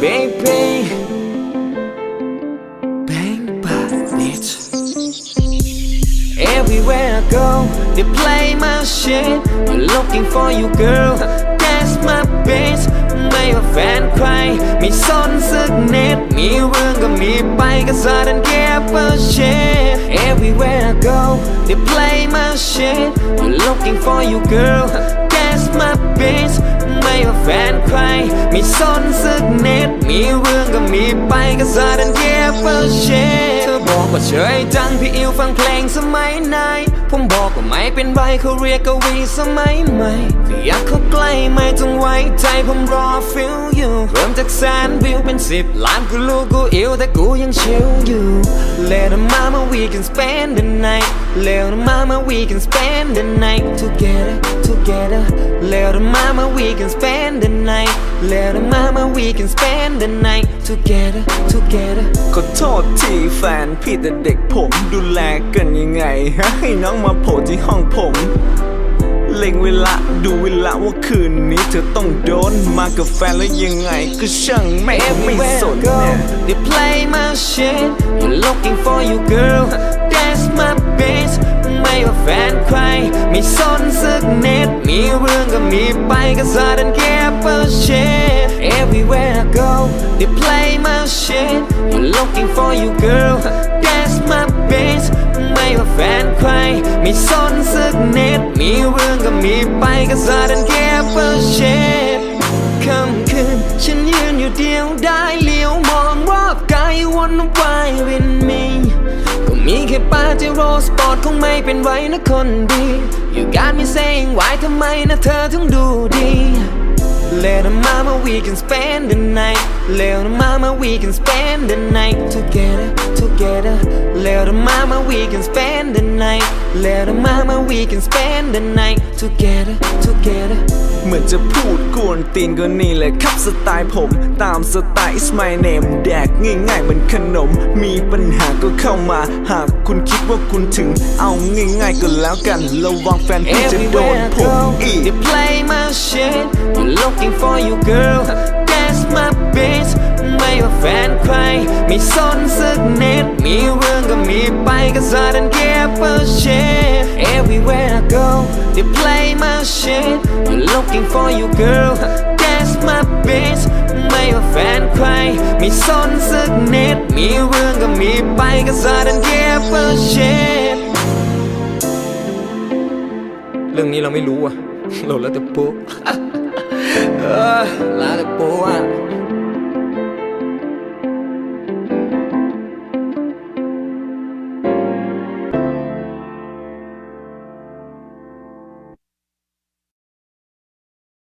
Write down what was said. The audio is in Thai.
baby. Bang bang, bitch. Everywhere I go, they play my shit. I'm looking for you girl, that's my bitch. ไม่ว่าแฟนใครไม่สนสักนิดมีเรื่องก็มีไปก็สาดันแค่เพื่อเช Everywhere I go, they play my shit. I'm looking for you girl, that's my bitch. ว่าแฟนใคร ไม่สนสักนิดมีเรื่องก็มีไปก็ sudden give a shit เธอบอกว่าเฉยจังพี่อิวฟังเพลงสมัยไหนผมบอกว่าไม่เป็นไรเขาเรียกกวีสมัยใหม่ก็อยากเข้าใกล้ไม่ต้องไว้ใจผมรอ feel you เริ่มจากแสนวิวเป็นสิบล้านกูรู้กูอิวแต่กูยังชิลอยู่ Let the mama we can spend the night Let the mama we can spend the night together together Let the mama we can spend the night Let the mama we can spend the night together together ขอโทษที่แฟนพี่แต่เด็กผมดูแลกันยังไงฮะให้น้องมาโผล่ที่ห้องผมเล็งเวลาดูเวลาว่าคืนนี้เธอต้องโดนมากับแฟนแล้วยังไงก็ช่างแม่ไม่สนเนี่ย they play my shit You're looking for you girl ใคร ไม่สนสักเน็ต มีเรื่องก็มีไปก็สาดันแค่เอร์เช Everywhere I go they play my shit I'm looking for you girl that's my bitch ไม่ว่าแฟนใคร ไม่สนสักเน็ต มีเรื่องก็มีไปก็สาดันแค่เอร์เชค่ำคืนฉันยืนอยู่เดียวได้ วนวายวินมีก็มีแค่ปาเจโรสปอร์ตคงไม่เป็นไรนะคนดี You got me saying why ทำไมนะเธอถึงดูดี Let the mama we can spend the night Let the mama we can spend the night together together Let the mama we can spend the night Let the mama we can spend the night together together เหมือนจะพูดกวนตีนก็นี่เลยครับสไตล์ผม ตามสไตล์ is my name แดกง่ายๆเหมือนขนม มีปัญหาก็เข้ามา หากคุณคิดว่าคุณถึง เอาง่ายๆก็แล้วกัน ระวังแฟนพี่จะโดน Everywhere I ผม go, อีก they play my shit. You're looking for you, girl. แฟนใคร ไม่สนสักเน็ตมีเรื่องก็มีไปก็ I don't give a shit Everywhere I go they play my shit I'm looking for you girl that's my bitch ไม่ว่าแฟนใคร ไม่สนสักเน็ตมีเรื่องก็มีไปก็ I ะดันเก็บ a shit เช่เรื่องนี้เราไม่รู้อะเราแล้วแต่โป๊ะ เออแล้วแต่โป๊ะ